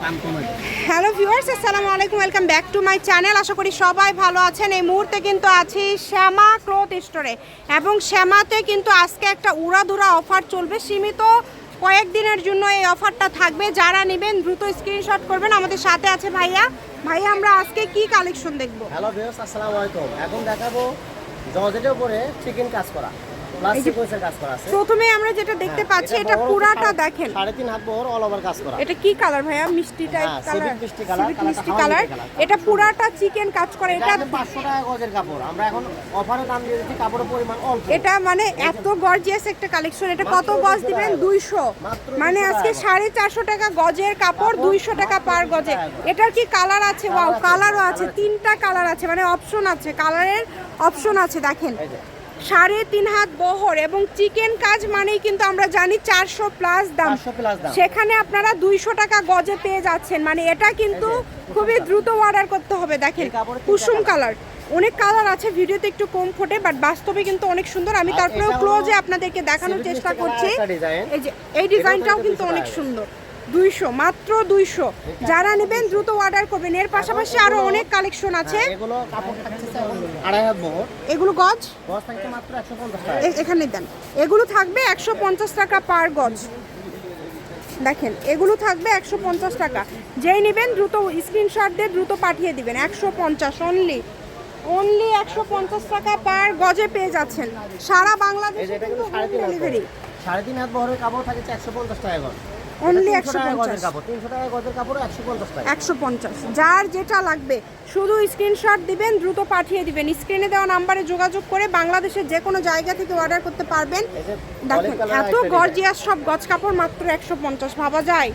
Hello viewers, আসসালামু আলাইকুম, welcome back to my channel. আশা করি সবাই ভালো আছেন। এই মুহূর্তে কিন্তু আছি শ্যামা ক্লথ স্টোরে এবং শ্যামাতে কিন্তু আজকে একটা উড়াধুরা অফার চলবে। সীমিত কয়েকদিনের জন্য এই অফারটা থাকবে। যারা নেবেন, দ্রুত স্ক্রিনশট করবেন। আমাদের সাথে আছে ভাইয়া। ভাইয়া, আমরা আজকে কি কালেকশন দেখব? হ্যালো ভিউয়ার্স, আসসালামু আলাইকুম। এখন দেখাবো জর্জেটের উপরে চিকেন কাজ করা প্রথমে আমরা যেটা দেখতে হ্যাঁ, পাচ্ছি এটা পুরাটা দেখেন। সাড়ে তিন হাত বহর অল ওভার কাজ করা। এটা কি কালার ভাইয়া? মিষ্টি টাইপ হ্যাঁ, কালার মিষ্টি কালার এটা পুরাটা চিকেন কাজ করে এটা এটা পাঁচশো টাকা গজের কাপড়। আমরা এখন অফারে দাম দিয়ে দিচ্ছি কাপড়ের পরিমাণ অল্প। এটা মানে এত গর্জিয়াস একটা কালেকশন এটা কত গজ দিবেন? টাকা। দুইশো। মাত্র মানে আজকে টাকা। সাড়ে চারশো টাকা গজের কাপড় দুইশো টাকা পার গজে। এটার কি কালার আছে? ওয়াও কালারও আছে। তিনটা কালার আছে মানে অপশন আছে কালারের অপশন আছে দেখেন। সাড়ে তিন হাত বহর এবং চিকেন কাজ মানেই কিন্তু আমরা জানি চারশো প্লাস দাম। 500 প্লাস দাম। সেখানে আপনারা দুইশো টাকা গজে পেয়ে যাচ্ছেন। মানে এটা কিন্তু খুবই দ্রুত অর্ডার করতে হবে দেখেন। কুসুম কালার অনেক কালার আছে ভিডিওতে একটু কম ফোটে বাট বাস্তবে কিন্তু অনেক সুন্দর। আমি তারপরেও ক্লোজে আপনাদেরকে দেখানোর চেষ্টা করছি। এই যে এই ডিজাইনটাও কিন্তু কিন্তু 200 অনেক সুন্দর। দুইশো মাত্র দুইশো। যারা নেবেন দ্রুত অর্ডার করবেন। এর পাশাপাশি আরও অনেক কালেকশন আছে। হ্যাঁ, এগুলো গজ? এখানে দেন। এগুলো থাকবে একশো পঞ্চাশ টাকা পার গজ। দেখেন এগুলো থাকবে একশো পঞ্চাশ টাকা। যেই নেবেন দ্রুত স্ক্রিনশট দিয়ে দ্রুত পাঠিয়ে দিবেন। একশো পঞ্চাশ অনলি অনলি একশো পঞ্চাশ টাকা পার গজে পেয়ে যাচ্ছেন। সারা বাংলাদেশে কিন্তু হাত ডেলিভারি সাড়ে তিন হাত বহরের কাপড় থাকছে একশো পঞ্চাশ টাকা গজ Only এটা 300 টাকা 150 গজের কাপড় তিনশো টাকা গজের কাপড় একশো পঞ্চাশ একশো পঞ্চাশ। যার যেটা লাগবে শুধু স্ক্রিনশট দিবেন দ্রুত পাঠিয়ে দিবেন। স্ক্রিনে দেওয়া নাম্বারে যোগাযোগ করে বাংলাদেশের যে কোনো জায়গা থেকে অর্ডার করতে পারবেন। দেখেন এত গর্জিয়াস সব গজ কাপড় মাত্র একশো পঞ্চাশ। ভাবা যায়?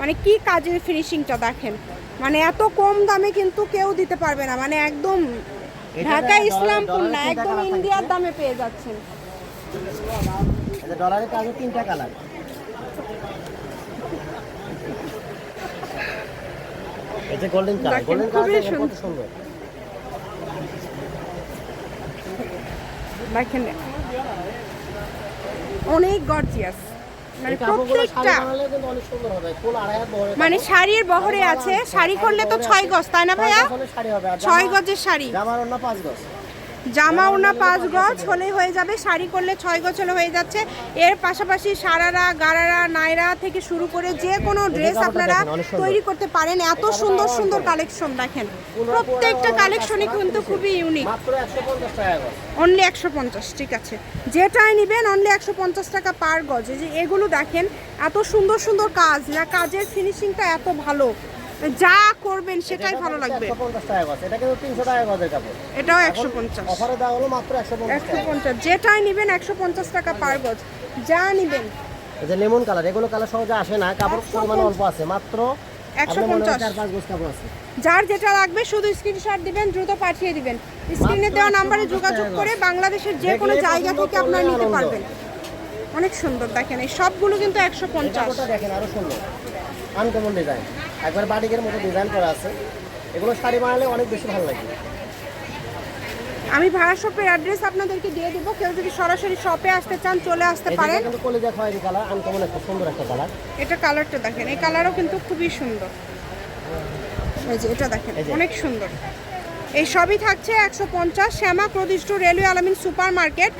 মানে কি কাজের ফিনিশিংটা দেখেন? মানে এত কম দামে কিন্তু কেউ দিতে পারবে না। মানে একদম ঢাকা ইসলামপুর না একদম ইন্ডিয়ার দামে পেয়ে যাচ্ছেন। ডলারের কাজে তিনটা colour golden colour golden colour কত সুন্দর। দেখেন অনেক গর্জিয়াস মানে প্রত্যেকটা মানে শাড়ির বহরে আছে। শাড়ি করলে তো ছয় গজ তাই না ভাইয়া? ছয় গজের শাড়ি। আমার অন্য পাঁচ গজ। জামা ওনা পাঁচ গজ হলে হয়ে যাবে। শাড়ি করলে ছয় গজ হলে হয়ে যাচ্ছে। এর পাশাপাশি সারারা গারারা নাইরা থেকে শুরু করে যে কোনো ড্রেস আপনারা। তৈরি করতে পারেন। এত সুন্দর সুন্দর কালেকশন দেখেন। প্রত্যেকটা কালেকশনই কিন্তু খুবই ইউনিক অনলি একশো পঞ্চাশ ঠিক আছে। যেটাই নেবেন অনলি একশো পঞ্চাশ টাকা পার গজ। এই যে এগুলো দেখেন এত সুন্দর সুন্দর কাজ। না কাজের ফিনিশিংটা এত ভালো। যা করবেন সেটাই ভালো লাগবে। এটাও একশো পঞ্চাশ। একশো পঞ্চাশ যেটাই নেবেন একশো পঞ্চাশ টাকা পার গজ। যা নেবেন। যে লেমন কালার এগুলো কালার সহজে আসে না কাপড় পরিমাণ অল্প আছে মাত্র একশো পঞ্চাশ। যার যেটা লাগবে শুধু স্ক্রিনশট দিবেন দ্রুত পাঠিয়ে দিবেন। স্ক্রিনে দেওয়া নাম্বারে যোগাযোগ করে বাংলাদেশের যে কোনো জায়গা থেকে আপনারা নিতে পারবেন। অনেক সুন্দর দেখেন এই সবগুলো কিন্তু একশো পঞ্চাশ দেখেন আরও সুন্দর। আনকমন ডিজাইন একবার বাটিকের মতো ডিজাইন করা আছে। এগুলো শাড়ি বানালে অনেক বেশি ভালো লাগে। আমি ভাড়া শপের অ্যাড্রেস আপনাদেরকে দিয়ে দেবো। কেউ যদি সরাসরি শপে আসতে চান চলে আসতে পারেন। কিন্তু কলিজা খয়েরি কালার আনকমন একটা সুন্দর একটা কালার এটা কালারটা দেখেন এই কালারও কিন্তু খুবই সুন্দর। এই যে এটা দেখেন অনেক সুন্দর। এই সবই থাকছে একশো পঞ্চাশ শ্যামা প্রদিষ্ট railway Alamin super market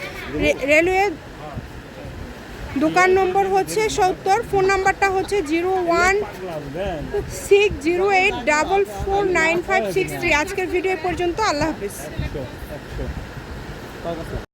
railway দোকান নম্বর হচ্ছে সত্তর, ফোন নাম্বারটা হচ্ছে zero one six zero eight double four nine five six three. আজকের ভিডিও পর্যন্ত, আল্লাহ হাফিজ।